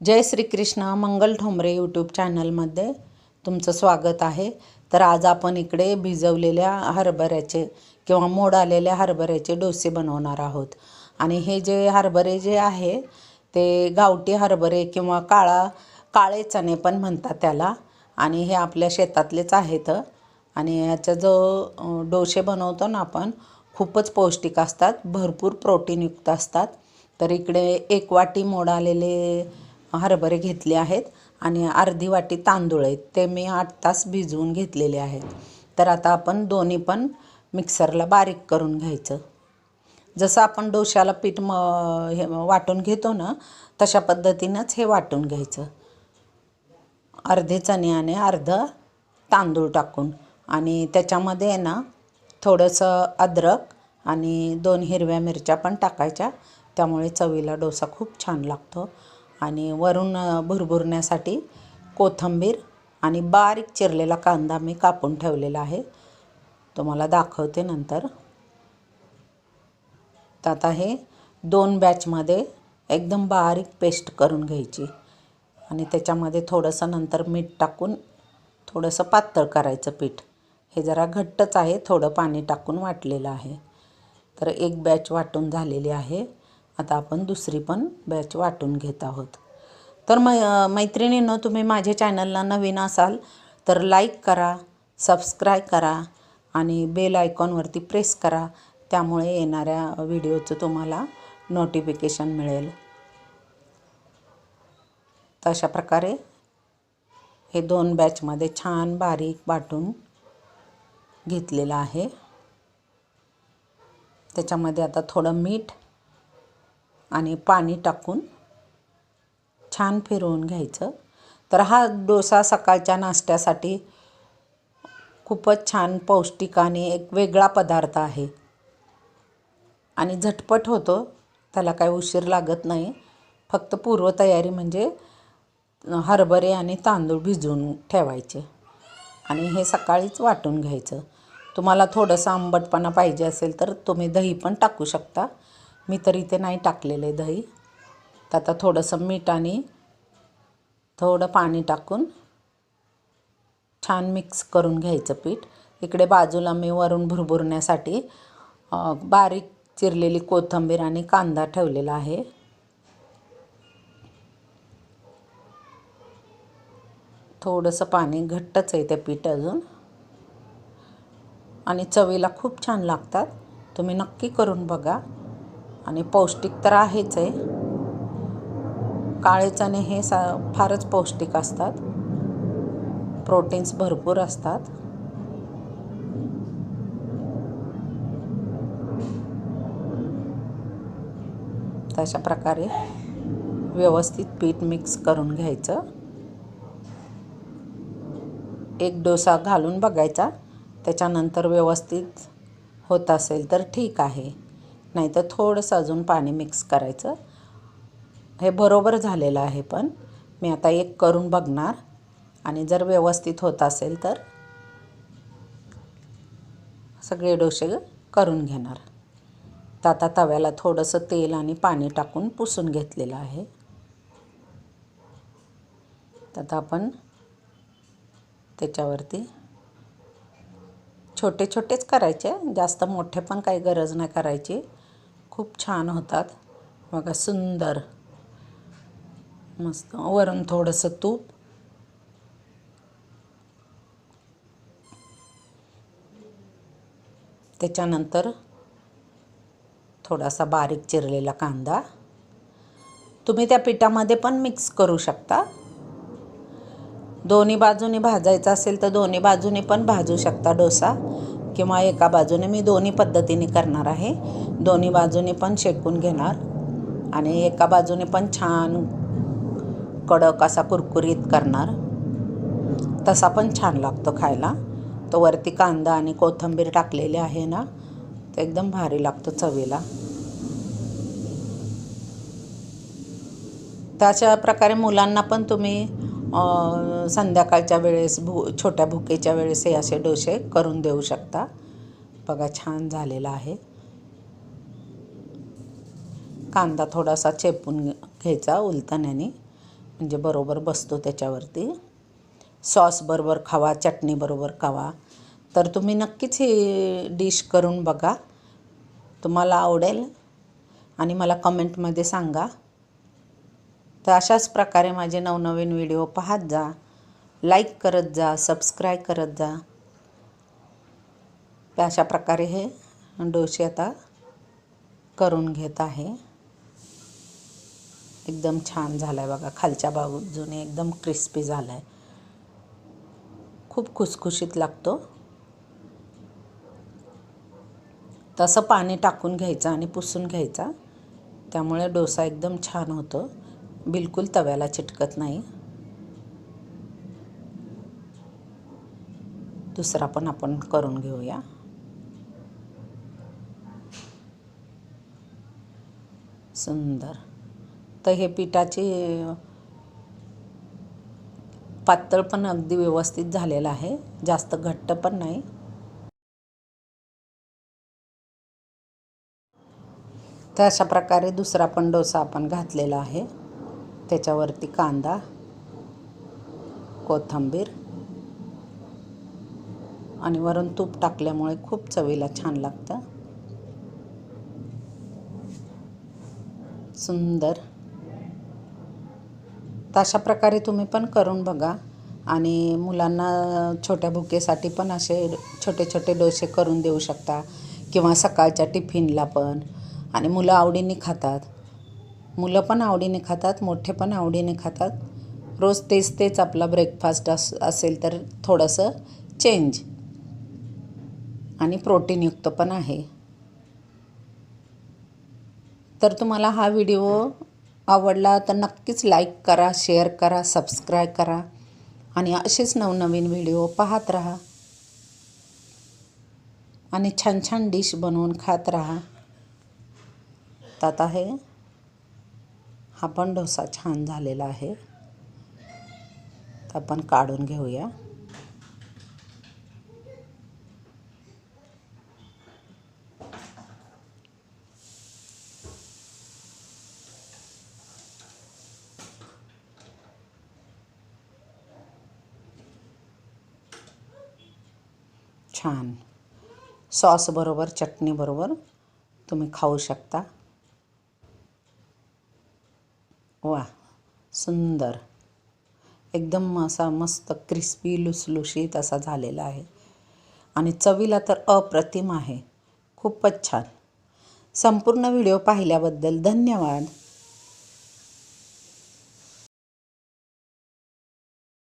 जय Shrikrishna Mangal Thombare YouTube चॅनलमध्ये तुमचं स्वागत आहे. तर आज आपण इकडे भिजवलेल्या हरभऱ्याचे किंवा मोड आलेल्या हरभऱ्याचे डोसे बनवणार आहोत. आणि हे जे हरभरे जे आहे ते गावठी हरभरे किंवा काळा काळे चणे पण म्हणतात त्याला. आणि हे आपल्या शेतातलेच आहेत. आणि याचा जो डोसे बनवतो ना आपण खूपच पौष्टिक असतात भरपूर प्रोटीनयुक्त असतात. तर इकडे एक वाटी मोड आलेले हरभरे घेतले आहेत आणि अर्धी वाटी तांदूळ आहेत. ते मी आठ तास भिजवून घेतलेले आहेत. तर आता आपण दोन्ही पण मिक्सरला बारीक करून घ्यायचं. जसं आपण डोशाला पीठ म हे वाटून घेतो ना तशा पद्धतीनंच हे वाटून घ्यायचं. अर्धे चणे आणि अर्धं तांदूळ टाकून आणि त्याच्यामध्ये आहे ना थोडंसं अद्रक आणि दोन हिरव्या मिरच्या पण टाकायच्या. त्यामुळे चवीला डोसा खूप छान लागतो. आणि वरून भुरभुरण्यासाठी कोथिंबीर आणि बारीक चिरलेला कांदा मी कापून ठेवलेला आहे. तुम्हाला दाखवते नंतर. तर आता हे दोन बॅचमध्ये एकदम बारीक पेस्ट करून घ्यायची. आणि त्याच्यामध्ये थोडंसं नंतर मीठ टाकून थोडंसं पातळ करायचं पीठ. हे जरा घट्टच आहे थोडं पाणी टाकून वाटलेलं आहे. तर एक बॅच वाटून झालेली आहे. आता आपण दुसरी पण बॅच वाटून घेत आहोत. तर मै मैत्रिणींनो तुम्ही माझ्या चॅनलला नवीन असाल तर लाईक करा सबस्क्राईब करा आणि बेल आयकॉनवरती प्रेस करा. त्यामुळे येणाऱ्या व्हिडिओचं तुम्हाला नोटिफिकेशन मिळेल. तर अशा प्रकारे हे दोन बॅचमध्ये छान बारीक वाटून घेतलेलं आहे. त्याच्यामध्ये आता थोडं मीठ आणि पाणी टाकून छान फिरवून घ्यायचं. तर हा डोसा सकाळच्या नाश्त्यासाठी खूपच छान पौष्टिक आणि एक वेगळा पदार्थ आहे. आणि झटपट होतो त्याला काही उशीर लागत नाही. फक्त पूर्वतयारी म्हणजे हरभरे आणि तांदूळ भिजवून ठेवायचे. आणि हे सकाळीच वाटून घ्यायचं. तुम्हाला थोडंसं आंबटपणा पाहिजे असेल तर तुम्ही दही पण टाकू शकता. मी तर इथे नाही टाकलेले दही. तर आता थोडंसं मीठ आणि थोडं पाणी टाकून छान मिक्स करून घ्यायचं पीठ. इकडे बाजूला मी वरून भुरभुरण्यासाठी बारीक चिरलेली कोथिंबीर आणि कांदा ठेवलेला आहे. थोडंसं पाणी घट्टच आहे ते पीठ अजून. आणि चवीला खूप छान लागतात. तुम्ही नक्की करून बघा. आणि पौष्टिक तर आहेच आहे. काळे चणे हे सा फारच पौष्टिक असतात. प्रोटीन्स भरपूर असतात. तशा प्रकारे व्यवस्थित पीठ मिक्स करून घ्यायचं. एक डोसा घालून बघायचा. त्याच्यानंतर व्यवस्थित होत असेल तर ठीक आहे. नाहीतर थोडंसं अजून पाणी मिक्स करायचं. हे बरोबर झालेलं आहे पण. मी आता एक करून बघणार. आणि जर व्यवस्थित होत असेल तर. सगळे डोसे करून घेणार. तर आता तव्याला थोडंसं तेल आणि पाणी टाकून पुसून घेतलेलं आहे. तर आता आपण त्याच्यावरती छोटे छोटेच करायचे. जास्त मोठे पण काही गरज नाही करायची. खूप छान होतात. बघा सुंदर. मस्त. वरून थोडंसं तूप. त्याच्यानंतर थोडासा बारीक चिरलेला कांदा. तुम्ही त्या पिठामध्ये पण मिक्स करू शकता. दोन्ही बाजूने भाजायचा असेल तर दोन्ही बाजूने पण भाजू शकता डोसा. किंवा एका बाजूने मी दोन्ही पद्धतीने करणार आहे. दोन्ही बाजूने पण शेकून घेणार आणि एका बाजूने पण छान कडक असा कुरकुरीत करणार. तसा पण छान लागतो खायला. तो वरती कांदा आणि कोथिंबीर टाकलेली आहे ना तो एकदम भारी लागतो चवीला. तशा प्रकारे मुलांना पण तुम्ही संध्याकाळच्या वेळेस भू छोट्या भुकेच्या वेळेस हे असे डोसे करून देऊ शकता. बघा छान झालेला आहे. कांदा थोडासा चेपून घ्यायचा उलतण्याने म्हणजे बरोबर बसतो त्याच्यावरती. सॉस बरोबर खावा चटणीबरोबर खावा. तर तुम्ही नक्कीच ही डिश करून बघा. तुम्हाला आवडेल आणि मला कमेंटमध्ये सांगा. तर अशाच प्रकारे माझे नवनवीन व्हिडिओ पाहत जा. लाईक करत जा सबस्क्राईब करत जा. तर अशा प्रकारे हे डोसे आता करून घेत आहे. एकदम छान झाला आहे बघा. खालच्या बाजूने एकदम क्रिस्पी झाला आहे खूप खुसखुशीत लागतो. तसं पाणी टाकून घ्यायचं आणि पुसून घ्यायचा. त्यामुळे डोसा एकदम छान होतो. बिलकुल तव्याला चिटकत नाही. दुसरा पण आपण करून घेऊया. सुंदर. तर हे पिठाचे पातळ पण अगदी व्यवस्थित झालेलं आहे. जास्त घट्ट पण नाही. तर अशा प्रकारे दुसरा पण डोसा आपण घातलेला आहे. त्याच्यावरती कांदा कोथिंबीर आणि वरून तूप टाकल्यामुळे खूप चवीला छान लागतं. सुंदर. तर अशा प्रकारे तुम्ही पण करून बघा आणि मुलांना छोट्या भुकेसाठी पण असे छोटे छोटे डोसे करून देऊ शकता किंवा सकाळच्या टिफिनला पण. आणि मुलं आवडीने खातात. मुलं पण आवडीने खातात मोठे पण आवडीने खातात. रोज तेच तेच आपला ब्रेकफास्ट अस असेल तर थोडंसं चेंज आणि प्रोटीनयुक्त पण आहे. तर तुम्हाला हा व्हिडिओ आवडला तर नक्कीच लाईक करा शेअर करा सबस्क्राईब करा. आणि असेच नवनवीन व्हिडिओ पाहत राहा. आणि छान छान डिश बनवून खात राहा. तात आहे हे पण डोसा छान झालेला आहे. आपण काढून घेऊया. छान. सॉसबरोबर चटणीबरोबर तुम्ही खाऊ शकता. सुंदर. एकदम असा मस्त क्रिस्पी लुसलुशीत असा झालेला आहे. आणि चवीला तर अप्रतिम आहे. खूपच छान. संपूर्ण व्हिडिओ पाहिल्याबद्दल धन्यवाद.